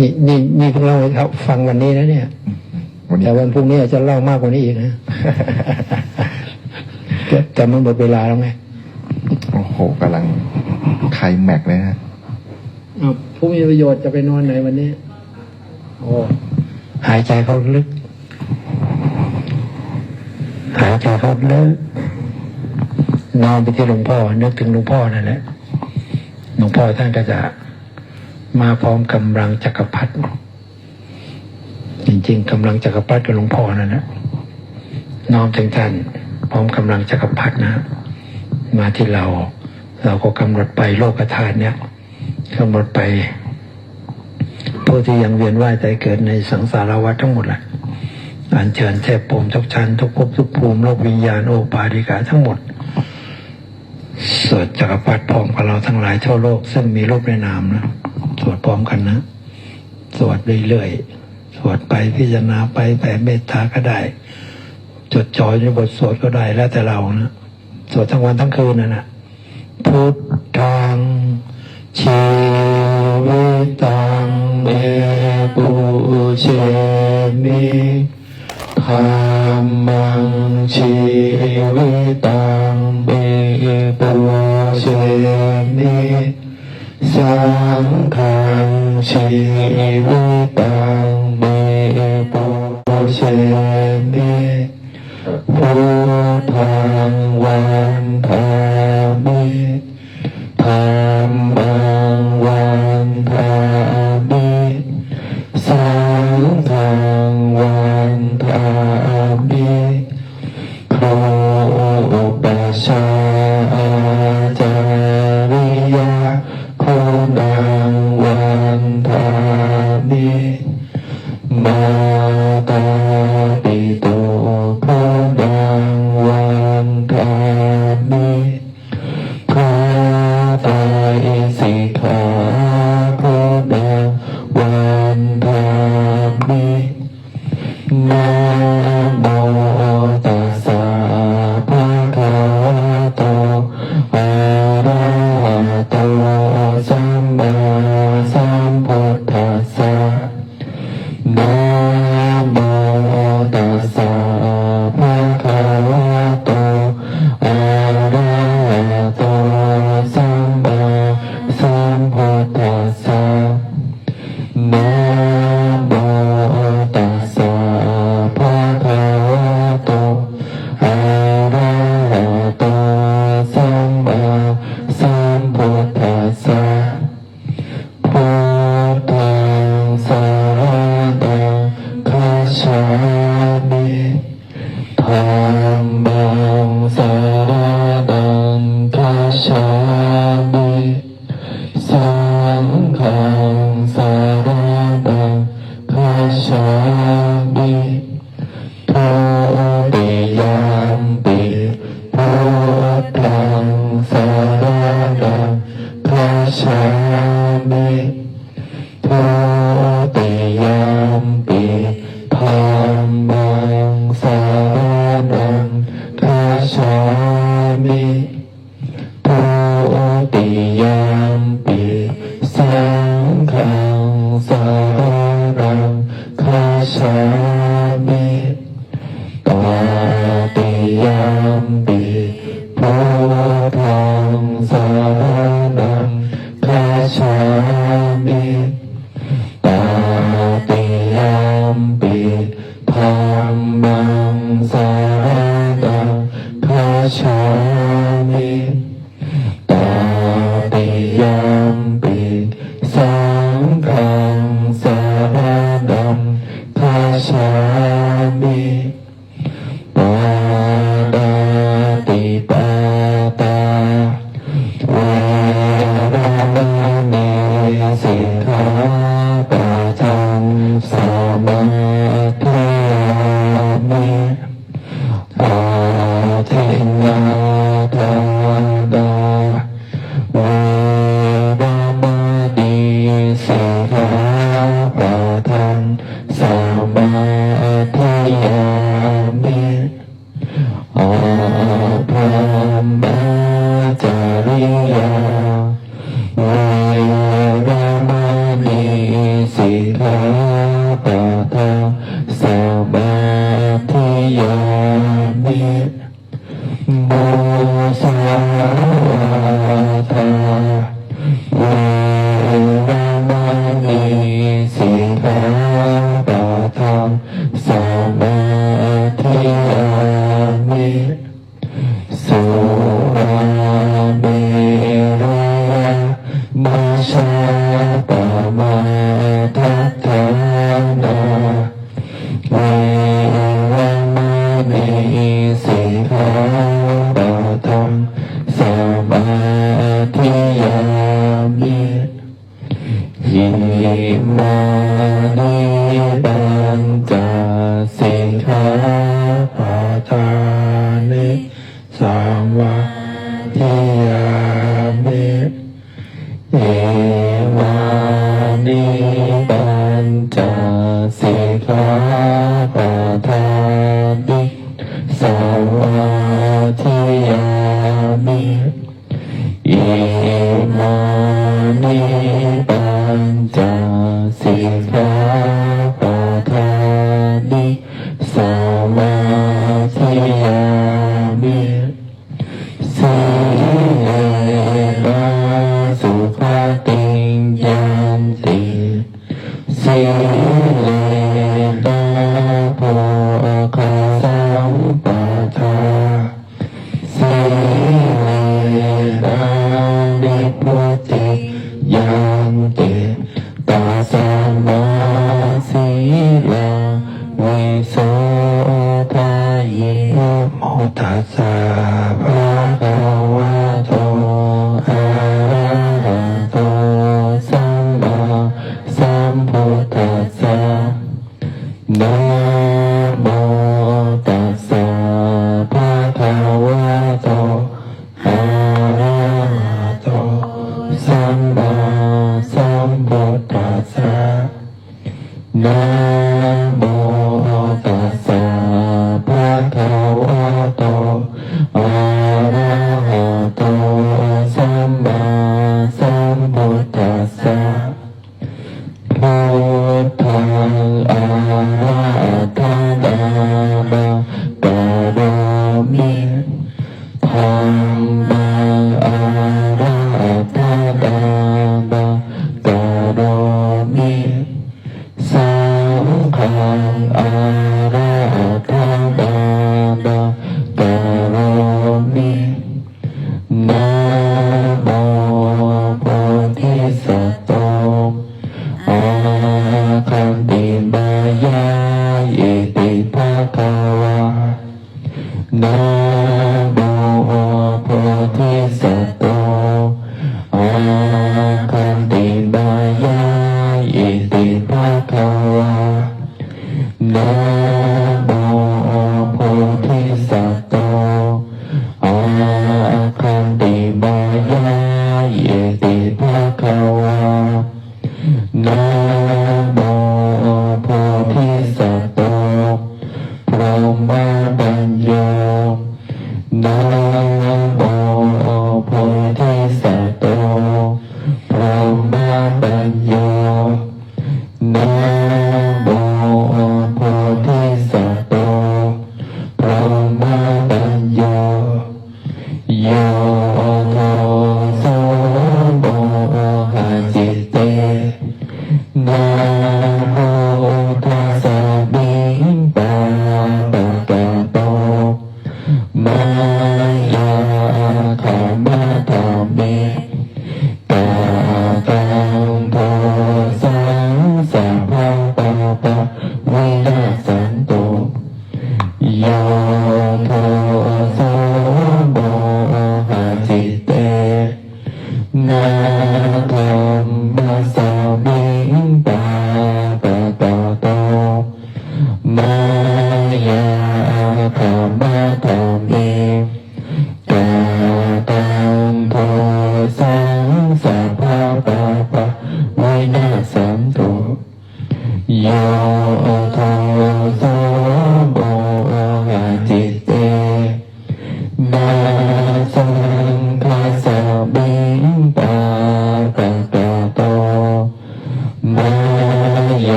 นี่นี่นี่เพิ่งเล่าให้เขาฟังวันนี้นะเนี่ยวันนี้แต่วันพรุ่งนี้อาจจะเล่ามากกว่านี้อีกนะแต่แต่มันหมดเวลาแล้วไงโอ้โหกำลังไคลแม็กซ์เลยนะอ้าวผู้มีประโยชน์จะไปนอนไหนวันนี้ โอ้หายใจเข้าลึก หายใจเข้าลึกนอนไปที่หลวงพ่อนึกถึงหลวงพ่อนั่นแหละหลวงพ่อท่านก็จะ มาพร้อมกำลังจักรพรรดิจริง ๆกำลังจักรพรรดิกับหลวงพ่อนั่นแหละน้อมถึงท่านพร้อมกำลังจักรพรรดินะ มาที่เรา เราก็กำหนดไปโลกธาตุเนี่ยกำหนดไปผู้ที่ยังเวียนว่ายใจเกิดในสังสารวัฏทั้งหมดแหละอันเชิญเทพภูมิทุกชั้นทุกภพทุกภูมิโลกวิญญาณโอปาดิกาทั้งหมดสวดจักรพรรดิพร้อมกับเราทั้งหลายทั่วโลก ซึ่งมีรูปในนามนะ วดพร้อมกันนะ สวดเรื่อยๆ สวดไปพิจารณาไปแผ่เมตตาก็ได้ จดจ่อยในบทสวดก็ได้แล้วแต่เรานะ สวดทั้งวันทั้งคืนนะนะพุทธังชีวิตังเมปุเชมิธรรมังชีวิตังเมปุ สังฆังชีวิตัง ส Amen. สัมมาสัมพุ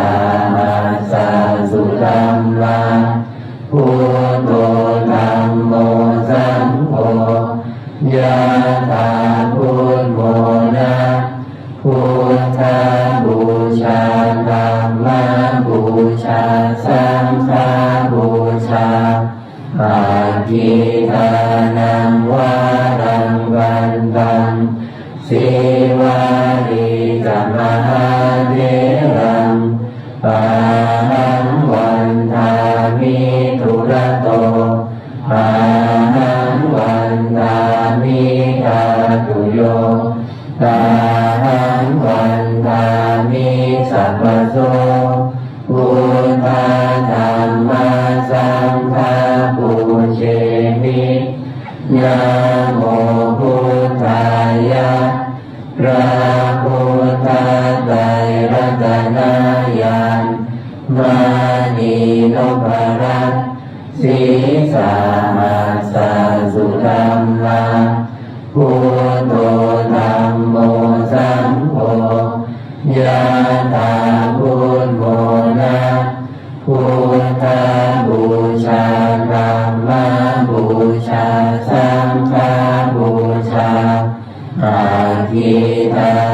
ส หังวา มานีนพรัตสีสามาสาสุรัมาพุทโธธรรมโมสังโฆยะตาพุทโธนะพุทธาบูชาธรรมบูชาสังฆบูชาอาทิตา